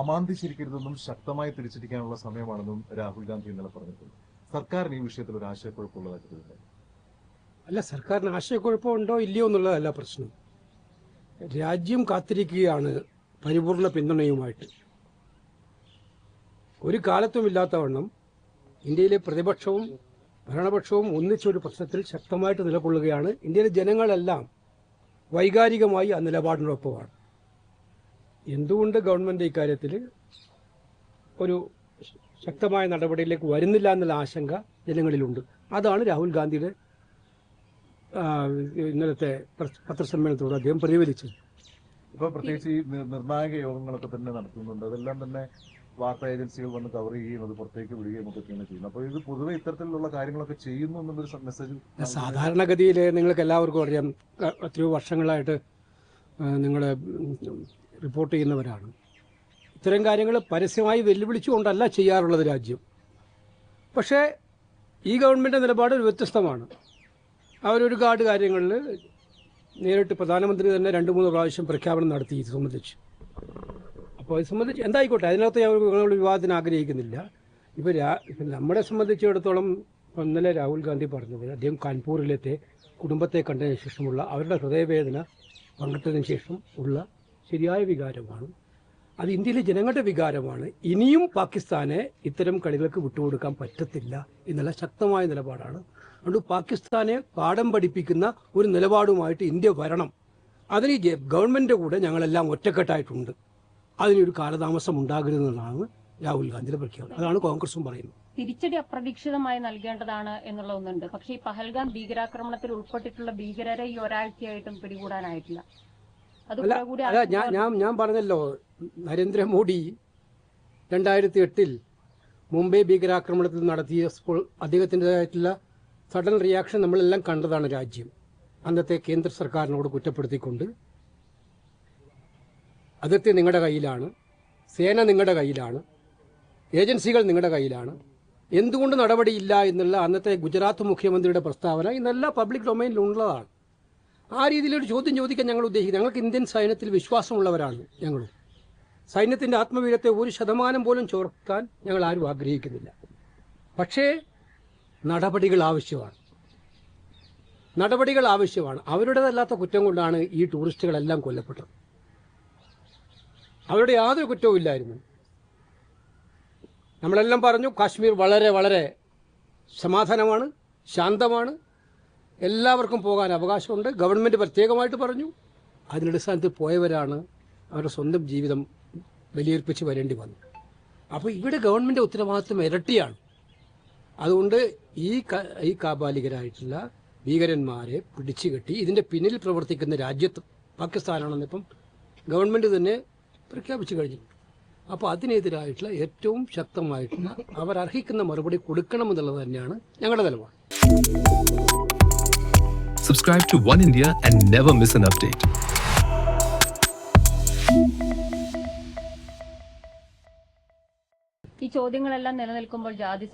അമാന്തിച്ചിരിക്കരുതെന്നും ശക്തമായി തിരിച്ചിരിക്കാനുള്ള സമയമാണെന്നും രാഹുൽ ഗാന്ധി ഇന്നലെ പറഞ്ഞിട്ടുണ്ട്. സർക്കാരിന് ഈ വിഷയത്തിൽ ഒരു ആശയക്കുഴപ്പമുള്ളതായിട്ട് അല്ല സർക്കാരിന് ആശയക്കുഴപ്പമുണ്ടോ ഇല്ലയോ എന്നുള്ളതല്ല പ്രശ്നം. രാജ്യം കാത്തിരിക്കുകയാണ് പരിപൂർണ പിന്തുണയുമായിട്ട്. ഒരു കാലത്തും ഇല്ലാത്തവണ്ണം ഇന്ത്യയിലെ പ്രതിപക്ഷവും ഭരണപക്ഷവും ഒന്നിച്ചൊരു പ്രശ്നത്തിൽ ശക്തമായിട്ട് നിലകൊള്ളുകയാണ് ഇന്ത്യയിലെ ജനങ്ങളെല്ലാം വൈകാരികമായി ആ നിലപാടിനൊപ്പമാണ്. എന്തുകൊണ്ട് ഗവൺമെന്റ് ഇക്കാര്യത്തിൽ ഒരു ശക്തമായ നടപടിയിലേക്ക് വരുന്നില്ല എന്നുള്ള ആശങ്ക ജനങ്ങളിലുണ്ട്. അതാണ് രാഹുൽ ഗാന്ധിയുടെ ഇന്നലത്തെ പത്രസമ്മേളനത്തോട് അദ്ദേഹം പ്രതിഫലിച്ചത് ഇപ്പൊ പ്രത്യേകിച്ച് ഈ നിർ- നിർണായക യോഗങ്ങളൊക്കെ തന്നെ നടത്തുന്നുണ്ട്. അതെല്ലാം തന്നെ വാർത്താ ഏജൻസികൾ വന്ന് കവർ ചെയ്യുകയും അത് പുറത്തേക്ക് വിടുകയും ഒക്കെ തന്നെ ചെയ്യുന്നു അപ്പോൾ ഇത് പൊതുവെ ഇത്തരത്തിലുള്ള കാര്യങ്ങളൊക്കെ ചെയ്യുന്നു എന്നൊരു മെസ്സേജ് സാധാരണഗതിയിൽ നിങ്ങൾക്ക് എല്ലാവർക്കും അറിയാം. എത്രയോ വർഷങ്ങളായിട്ട് നിങ്ങൾ റിപ്പോർട്ട് ചെയ്യുന്നവരാണ്. ഇത്തരം കാര്യങ്ങൾ പരസ്യമായി വെല്ലുവിളിച്ചുകൊണ്ടല്ല ചെയ്യാറുള്ളത് രാജ്യം. പക്ഷേ ഈ ഗവൺമെന്റ് നിലപാട് ഒരു വ്യത്യസ്തമാണ്. അവരൊരു കാർഡ് കാര്യങ്ങളിൽ നേരിട്ട് പ്രധാനമന്ത്രി തന്നെ രണ്ട് മൂന്ന് പ്രാവശ്യം പ്രഖ്യാപനം നടത്തി ഇത് സംബന്ധിച്ച്. അപ്പോൾ ഇത് സംബന്ധിച്ച് എന്തായിക്കോട്ടെ അതിനകത്ത് ഞാൻ ഒരു വിവാദത്തിന് ആഗ്രഹിക്കുന്നില്ല. ഇപ്പോൾ രാ നമ്മളെ സംബന്ധിച്ചിടത്തോളം ഇന്നലെ രാഹുൽ ഗാന്ധി പറഞ്ഞത് അദ്ദേഹം കാൺപൂരിലത്തെ കുടുംബത്തെ കണ്ടതിന് ശേഷമുള്ള അവരുടെ ഹൃദയവേദന പങ്കിട്ടതിന് ശേഷം ഉള്ള ശരിയായ വികാരമാണ്. അത് ഇന്ത്യയിലെ ജനങ്ങളുടെ വികാരമാണ്. ഇനിയും പാകിസ്ഥാനെ ഇത്തരം കളികൾക്ക് വിട്ടുകൊടുക്കാൻ പറ്റത്തില്ല എന്നുള്ള ശക്തമായ നിലപാടാണ്. അതുകൊണ്ട് പാകിസ്ഥാനെ പാഠം പഠിപ്പിക്കുന്ന ഒരു നിലപാടുമായിട്ട് ഇന്ത്യ വരണം. അതിന് ഗവൺമെന്റ് കൂടെ ഞങ്ങളെല്ലാം ഒറ്റക്കെട്ടായിട്ടുണ്ട്. അതിനൊരു കാലതാമസം ഉണ്ടാകരുതെന്നാണ് രാഹുൽ ഗാന്ധിയുടെ പ്രഖ്യാപനം. അതാണ് കോൺഗ്രസും പറയുന്നത്. തിരിച്ചടി അപ്രതീക്ഷിതമായി നൽകേണ്ടതാണ് എന്നുള്ള ഒന്നുണ്ട് പക്ഷേ ഈ പഹൽഗാം ഭീകരാക്രമണത്തിൽ ഉൾപ്പെട്ടിട്ടുള്ള ഭീകരരെ ഈ ഒരാഴ്ചയായിട്ടും പിടികൂടാനായിട്ടില്ല. അല്ല ഞാൻ ഞാൻ ഞാൻ പറഞ്ഞല്ലോ നരേന്ദ്രമോദി രണ്ടായിരത്തി എട്ടിൽ മുംബൈ ഭീകരാക്രമണത്തിൽ നടത്തിയ സ്കൂൾ അദ്ദേഹത്തിന്റെതായിട്ടുള്ള സഡൻ റിയാക്ഷൻ നമ്മളെല്ലാം കണ്ടതാണ് രാജ്യം. അന്നത്തെ കേന്ദ്ര സർക്കാരിനോട് കുറ്റപ്പെടുത്തിക്കൊണ്ട്. അതിർത്തി നിങ്ങളുടെ കയ്യിലാണ്. സേന നിങ്ങളുടെ കയ്യിലാണ്. ഏജൻസികൾ നിങ്ങളുടെ കയ്യിലാണ്. എന്തുകൊണ്ട് നടപടിയില്ല എന്നുള്ള അന്നത്തെ ഗുജറാത്ത് മുഖ്യമന്ത്രിയുടെ പ്രസ്താവന ഇന്നെല്ലാം പബ്ലിക് ഡൊമൈനിലുള്ളതാണ് ആ രീതിയിലൊരു ചോദ്യം ചോദിക്കാൻ ഞങ്ങൾ ഉദ്ദേശിക്കുന്നത് ഞങ്ങൾക്ക് ഇന്ത്യൻ സൈന്യത്തിൽ വിശ്വാസമുള്ളവരാണ് ഞങ്ങൾ സൈന്യത്തിന്റെ ആത്മവീര്യത്തെ ഒരു ശതമാനം പോലും ചോർക്കാൻ ഞങ്ങൾ ആരും ആഗ്രഹിക്കുന്നില്ല. പക്ഷേ നടപടികൾ ആവശ്യമാണ്. നടപടികൾ ആവശ്യമാണ്. അവരുടേതല്ലാത്ത കുറ്റം കൊണ്ടാണ് ഈ ടൂറിസ്റ്റുകളെല്ലാം കൊല്ലപ്പെട്ടത്. അവരുടെ യാതൊരു കുറ്റവും ഇല്ലായിരുന്നു. നമ്മളെല്ലാം പറഞ്ഞു കാശ്മീർ വളരെ വളരെ സമാധാനമാണ് ശാന്തമാണ് എല്ലാവർക്കും പോകാൻ അവകാശമുണ്ട്. ഗവൺമെന്റ് പ്രത്യേകമായിട്ട് പറഞ്ഞു. അതിനടിസ്ഥാനത്തിൽ പോയവരാണ് അവരുടെ സ്വന്തം ജീവിതം ബലിയർപ്പിച്ച് വരേണ്ടി വന്നു. അപ്പോൾ ഇവിടെ ഗവൺമെന്റ് ഉത്തരവാദിത്വം ഇരട്ടിയാണ്. അതുകൊണ്ട് ഈ ഈ കാബാലികരായിട്ടുള്ള ഭീകരന്മാരെ പിടിച്ചു കെട്ടി ഇതിന്റെ പിന്നിൽ പ്രവർത്തിക്കുന്ന രാജ്യത്ത് പാകിസ്ഥാനാണെന്നിപ്പം ഗവൺമെന്റ് തന്നെ പ്രഖ്യാപിച്ചു കഴിഞ്ഞു അപ്പോൾ അതിനെതിരായിട്ടുള്ള ഏറ്റവും ശക്തമായിട്ടുള്ള അവർ അർഹിക്കുന്ന മറുപടി കൊടുക്കണമെന്നുള്ളത് തന്നെയാണ് ഞങ്ങളുടെ നിലപാട്. Subscribe to One India and never miss an update. ഈ ചോദ്യങ്ങളെല്ലാം നിലനിൽക്കുമ്പോൾ ജാതി